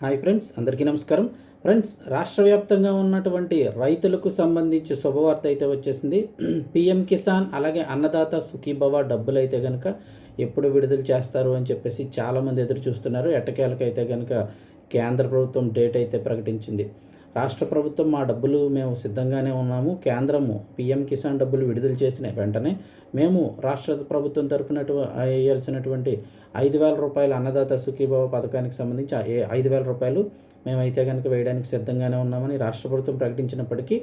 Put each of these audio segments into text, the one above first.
Hi friends అందరికీ నమస్కారం. Friends రాష్ట్ర వ్యాప్తంగా ఉన్నటువంటి రైతులకు సంబంధించి శుభవార్త అయితే వచ్చేసింది. పిఎం కిసాన్ అలాగే అన్నదాత సుఖీభవ డబ్బులు అయితే కనుక ఎప్పుడు విడుదల చేస్తారు అని చెప్పేసి చాలామంది ఎదురు చూస్తున్నారు. ఎట్టకేలకైతే కనుక కేంద్ర ప్రభుత్వం డేట్ అయితే ప్రకటించింది. రాష్ట్ర ప్రభుత్వం మా డబ్బులు మేము సిద్ధంగానే ఉన్నాము. కేంద్రము పిఎం కిసాన్ డబ్బులు విడుదల చేసిన వెంటనే మేము రాష్ట్ర ప్రభుత్వం తరపున వేయాల్సినటువంటి ఐదు వేల రూపాయల అన్నదాత సుఖీభావ పథకానికి సంబంధించి ఐదు వేల రూపాయలు మేమైతే కనుక వేయడానికి సిద్ధంగానే ఉన్నామని రాష్ట్ర ప్రభుత్వం ప్రకటించినప్పటికీ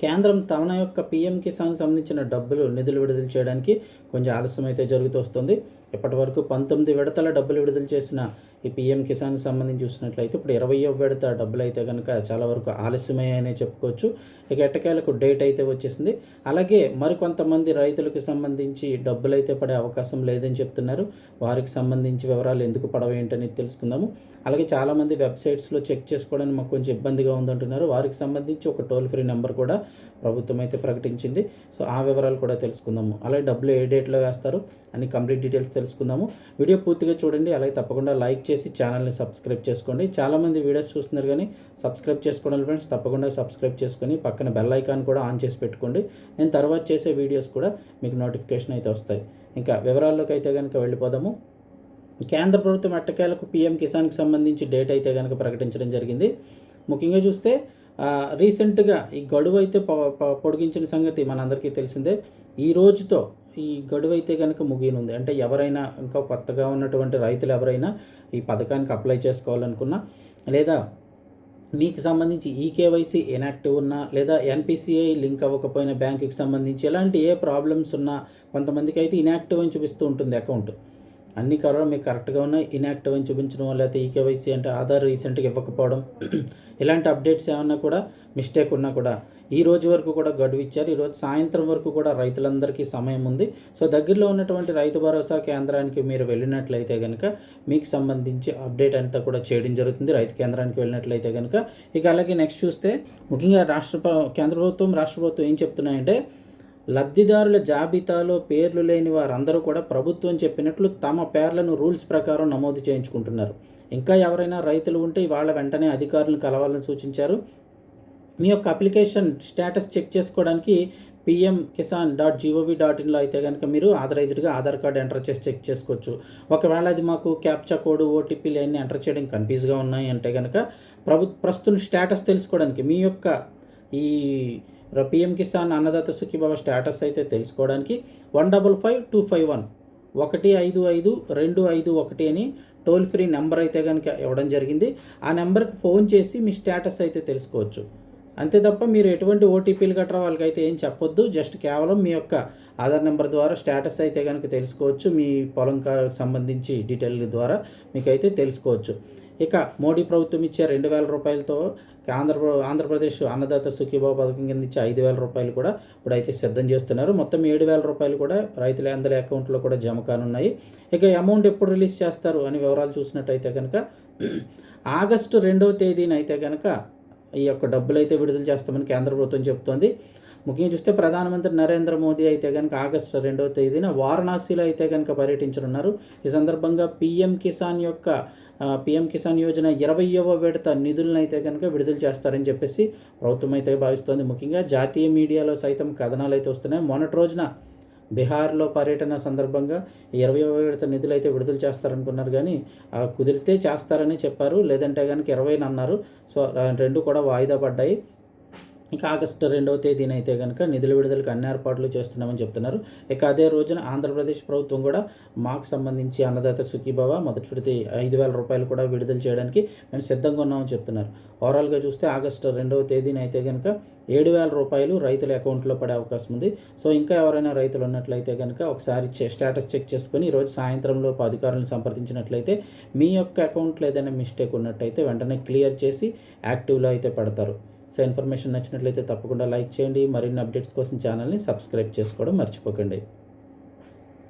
కేంద్రం తమ యొక్క పిఎం కిసాన్ సంబంధించిన డబ్బులు నిధులు విడుదల చేయడానికి కొంచెం ఆలస్యం అయితే జరుగుతూ వస్తుంది. ఇప్పటి వరకు పంతొమ్మిది విడతల డబ్బులు విడుదల చేసిన ఈ పిఎం కిసాన్ సంబంధించి చూసినట్లయితే ఇప్పుడు ఇరవయో విడత డబ్బులు అయితే కనుక చాలా వరకు ఆలస్యమయ్యాయనే చెప్పుకోవచ్చు. ఇక ఎట్టకేలకు డేట్ అయితే వచ్చేసింది. అలాగే మరికొంతమంది రైతులకు సంబంధించి డబ్బులు అయితే పడే అవకాశం లేదని చెప్తున్నారు. వారికి సంబంధించి వివరాలు ఎందుకు పడవ ఏంటని తెలుసుకుందాము. అలాగే చాలామంది వెబ్సైట్స్లో చెక్ చేసుకోవడానికి మాకు కొంచెం ఇబ్బందిగా ఉందంటున్నారు. వారికి సంబంధించి ఒక టోల్ ఫ్రీ నెంబర్ కూడా ప్రభుత్వం అయితే ప్రకటించింది. సో ఆ వివరాలు కూడా తెలుసుకుందాము. అలాగే డబ్బులు ఏ డేట్లో వేస్తారు అని కంప్లీట్ డీటెయిల్స్ తెలుసుకుందాము. వీడియో పూర్తిగా చూడండి. అలాగే తప్పకుండా లైక్ చేసి ఛానల్ని సబ్స్క్రైబ్ చేసుకోండి. చాలామంది వీడియోస్ చూస్తున్నారు కానీ సబ్స్క్రైబ్ చేసుకోవడం ఫ్రెండ్స్. తప్పకుండా సబ్స్క్రైబ్ చేసుకొని పక్కన బెల్ ఐకాన్ కూడా ఆన్ చేసి పెట్టుకోండి. నేను తర్వాత చేసే వీడియోస్ కూడా మీకు నోటిఫికేషన్ అయితే వస్తాయి. ఇంకా వివరాల్లోకి అయితే కనుక వెళ్ళిపోదాము. కేంద్ర ప్రభుత్వం ఎట్టకేలకు పీఎం కిసాన్కి సంబంధించి డేట్ అయితే కనుక ప్రకటించడం జరిగింది. ముఖ్యంగా చూస్తే రీసెంట్గా ఈ గడువు అయితే పొడిగించిన సంగతి మనందరికీ తెలిసిందే. ఈ రోజుతో ఈ గడువు అయితే కనుక ముగియనుంది. అంటే ఎవరైనా ఇంకా కొత్తగా ఉన్నటువంటి రైతులు ఎవరైనా ఈ పథకానికి అప్లై చేసుకోవాలనుకున్నా లేదా మీకు సంబంధించి ఈ కేవైసీ ఇనాక్టివ్ ఉన్నా లేదా ఎన్పిసిఐ లింక్ అవ్వకపోయిన బ్యాంకుకి సంబంధించి ఎలాంటి ఏ ప్రాబ్లమ్స్ ఉన్నా కొంతమందికి అయితే ఇనాక్టివ్ అని చూపిస్తూ ఉంటుంది అకౌంట్. అన్ని కరోనా మీకు కరెక్ట్గా ఉన్నాయి ఇన్యాక్టివ్ అని చూపించడం లేకపోతే ఈ కేవైసీ అంటే ఆధార్ రీసెంట్గా ఇవ్వకపోవడం ఇలాంటి అప్డేట్స్ ఏమన్నా కూడా మిస్టేక్ ఉన్నా కూడా ఈ రోజు వరకు కూడా గడువు ఇచ్చారు. ఈరోజు సాయంత్రం వరకు కూడా రైతులందరికీ సమయం ఉంది. సో దగ్గరలో ఉన్నటువంటి రైతు భరోసా కేంద్రానికి మీరు వెళ్ళినట్లయితే కనుక మీకు సంబంధించి అప్డేట్ అంతా కూడా చేయడం జరుగుతుంది. రైతు కేంద్రానికి వెళ్ళినట్లయితే కనుక ఇక అలాగే నెక్స్ట్ చూస్తే ముఖ్యంగా రాష్ట్ర కేంద్ర ప్రభుత్వం రాష్ట్ర ప్రభుత్వం ఏం చెప్తున్నాయంటే లబ్ధిదారుల జాబితాలో పేర్లు లేని వారందరూ కూడా ప్రభుత్వం చెప్పినట్లు తమ పేర్లను రూల్స్ ప్రకారం నమోదు చేయించుకుంటున్నారు. ఇంకా ఎవరైనా రైతులు ఉంటే ఇవాళ వెంటనే అధికారులను కలవాలని సూచించారు. మీ యొక్క అప్లికేషన్ స్టేటస్ చెక్ చేసుకోవడానికి PM Kisan dot gov dot ఇన్లో అయితే కనుక మీరు ఆథరైజ్డ్గా ఆధార్ కార్డు ఎంటర్ చేసి చెక్ చేసుకోవచ్చు. ఒకవేళ అది మాకు క్యాప్చా కోడ్ ఓటీపీలు అన్నీ ఎంటర్ చేయడం కన్ఫ్యూజ్గా ఉన్నాయి అంటే కనుక ప్రభు ప్రస్తుతం స్టేటస్ తెలుసుకోవడానికి మీ యొక్క ఈ పిఎం కిసాన్ అన్నదాత సుఖీభావ స్టేటస్ అయితే తెలుసుకోవడానికి one double five two five one ఒకటి ఐదు ఐదు రెండు ఐదు ఒకటి అని టోల్ ఫ్రీ నెంబర్ అయితే కనుక ఇవ్వడం జరిగింది. ఆ నెంబర్కి ఫోన్ చేసి మీ స్టేటస్ అయితే తెలుసుకోవచ్చు. అంతే తప్ప మీరు ఎటువంటి ఓటీపీలు గట్రా వాళ్ళకైతే ఏం చెప్పొద్దు. జస్ట్ కేవలం మీ యొక్క ఆధార్ నెంబర్ ద్వారా స్టేటస్ అయితే కనుక తెలుసుకోవచ్చు. మీ పొలం కా- సంబంధించి డీటెయిల్ ద్వారా మీకైతే తెలుసుకోవచ్చు. ఇక మోడీ ప్రభుత్వం ఇచ్చే రెండు వేల రూపాయలతో ఆంధ్ర ఆంధ్రప్రదేశ్ అన్నదాత సుఖీభావ పథకం కింద ఇచ్చే ఐదు వేల రూపాయలు కూడా ఇప్పుడు అయితే సిద్ధం చేస్తున్నారు. మొత్తం ఏడు వేల రూపాయలు కూడా రైతుల అందరి అకౌంట్లో కూడా జమ కానున్నాయి. ఇక అమౌంట్ ఎప్పుడు రిలీజ్ చేస్తారు అని వివరాలు చూసినట్టయితే కనుక ఆగస్టు రెండవ తేదీన అయితే కనుక ఈ యొక్క డబ్బులు అయితే విడుదల చేస్తామని కేంద్ర ప్రభుత్వం చెప్తోంది. ముఖ్యంగా చూస్తే ప్రధానమంత్రి నరేంద్ర మోదీ అయితే కనుక ఆగస్టు రెండవ తేదీన వారణాసిలో అయితే కనుక పర్యటించనున్నారు. ఈ సందర్భంగా పిఎం కిసాన్ యొక్క పీఎం పిఎం కిసాన్ యోజన ఇరవయవ విడత నిధులను అయితే కనుక విడుదల చేస్తారని చెప్పేసి ప్రభుత్వం అయితే భావిస్తోంది. ముఖ్యంగా జాతీయ మీడియాలో సైతం కథనాలు అయితే వస్తున్నాయి. మొన్నటి రోజున బీహార్లో పర్యటన సందర్భంగా ఇరవై విడత నిధులు అయితే విడుదల చేస్తారనుకున్నారు. కానీ కుదిరితే చేస్తారని చెప్పారు. లేదంటే కనుక ఇరవైన అన్నారు. సో రెండు కూడా వాయిదా పడ్డాయి. ఇక ఆగస్టు రెండవ తేదీన అయితే కనుక నిధుల విడుదలకు అన్ని ఏర్పాట్లు చేస్తున్నామని చెప్తున్నారు. ఇక అదే రోజున ఆంధ్రప్రదేశ్ ప్రభుత్వం కూడా మాకు సంబంధించి అన్నదాత సుఖీభవ మొదటి విడత ఐదు వేల రూపాయలు కూడా విడుదల చేయడానికి మేము సిద్ధంగా ఉన్నామని చెప్తున్నారు. ఓవరాల్గా చూస్తే ఆగస్టు రెండవ తేదీన అయితే కనుక ఏడు వేల రూపాయలు రైతుల అకౌంట్లో పడే అవకాశం ఉంది. సో ఇంకా ఎవరైనా రైతులు ఉన్నట్లయితే కనుక ఒకసారి చె- స్టేటస్ చెక్ చేసుకొని ఈరోజు సాయంత్రంలో అధికారులను సంప్రదించినట్లయితే మీ యొక్క అకౌంట్లో ఏదైనా మిస్టేక్ ఉన్నట్టయితే వెంటనే క్లియర్ చేసి యాక్టివ్లో అయితే పెడతారు. సో ఇన్ఫర్మేషన్ నచ్చినట్లయితే తప్పకుండా లైక్ చేయండి. మరిన్ని అప్డేట్స్ కోసం ఛానల్ని సబ్స్క్రైబ్ చేసుకోవడం మర్చిపోకండి.